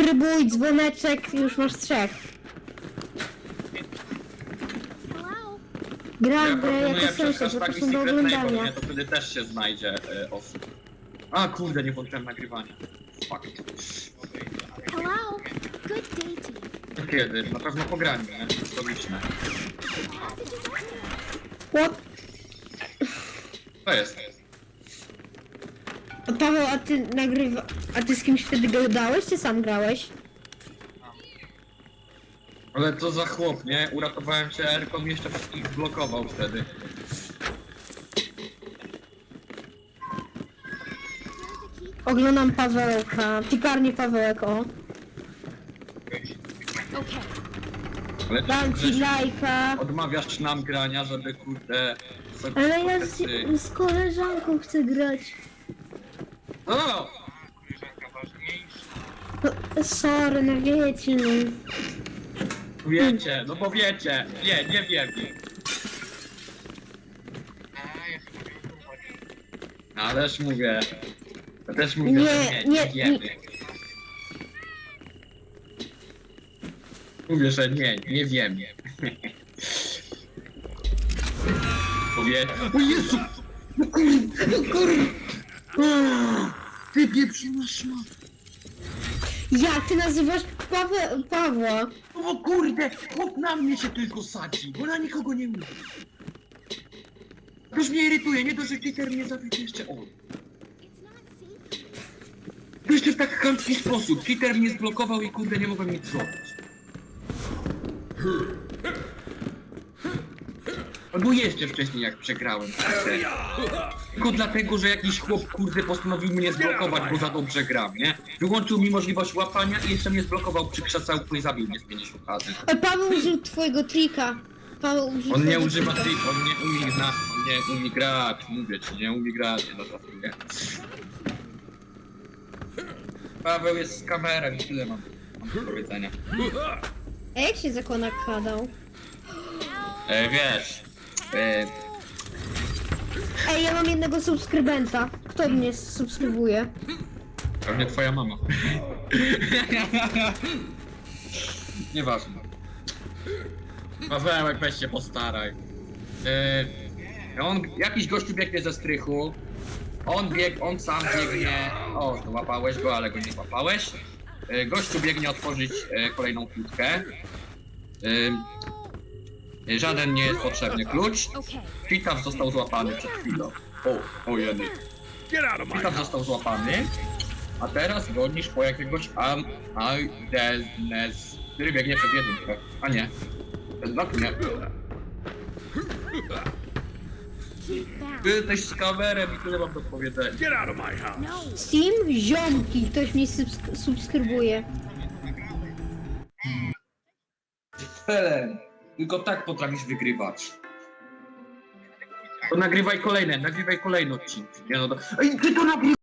subskrybuj, dzwoneczek, już masz trzech. Hello? Gram Ja w grę proponuję jako przez sąsiad, hashtagi zapraszam do Secret Neighbor, oglądania. To wtedy też się znajdzie e, osób. A kurde, nie włączyłem nagrywania. Fuck. Hello? Good day to. Kiedy? Na pewno po graniu, nie? Logiczne. What? To jest. Paweł, a ty nagrywa... A ty z kimś wtedy gadałeś, czy sam grałeś? Ale to za chłop, nie? Uratowałem się Erką i jeszcze wszystkich blokował wtedy. Oglądam Pawełka, piekarnię Pawełek, o. Okay. Ale Dam ci lajka. odmawiasz nam grania, żeby kurde... sobie Ale ja z, z koleżanką chcę grać. O! No, sorry, no wiecie, no. Wiecie, no bo wiecie. Nie, nie wiem. Ależ mówię. Ja też mówię, Nie, że nie, nie, nie, wiemy. Mówię, że nie, nie wiem. Mówię, o Jezu! No kurde, no kurde! Ty pieprzona szmat! Jak ty nazywasz Pawe, Pawła? No bo kurde, chłop na mnie się tylko sadzi, bo na nikogo nie mówi. Już mnie irytuje, nie to, że Twitter mnie zabił, jeszcze on. To jeszcze w tak chamski sposób. Twitter mnie zblokował i kurde nie mogłem nic zrobić. Albo jeszcze wcześniej jak przegrałem. Tylko dlatego, że jakiś chłop kurde postanowił mnie zblokować, bo za dobrze gram, nie? Wyłączył mi możliwość łapania i jeszcze mnie zblokował przy krzesełku i zabił mnie z 50 razy. A Paweł użył twojego trika. Paweł użył On nie twojego używa trika. trik, on nie umie grać, on nie umie grać, mówię ci, nie umie grać, nie zatrudnię. Paweł jest z kamerą i tyle mam, mam do powiedzenia. A jak się zakona kadał? E, wiesz, Ej, ja mam jednego subskrybenta. Kto mnie subskrybuje? pewnie twoja mama. Nieważne. Pawełek, weź się postaraj. E, on, jakiś gościu biegnie ze strychu. On bieg, on sam biegnie. O, złapałeś go, ale go nie złapałeś. E, gościu biegnie otworzyć e, kolejną kłódkę. E, żaden nie jest potrzebny klucz. Pitaw został złapany przed chwilą. O, o jedy. Get out of my Pitaw został złapany. A teraz gonisz po jakiegoś Am... Aidenes, który biegnie przed jedynkę. A nie. Ten dwa nie. Ty jesteś z kamerem i tyle mam do powiedzenia. Get out of my house. No. Steam Ziomki. Ktoś mnie subsk- subskrybuje. Helen, tylko tak potrafisz wygrywać. To nagrywaj kolejne, nagrywaj kolejne odcinki. Nie no, to... Ej, ty to nagrywaj!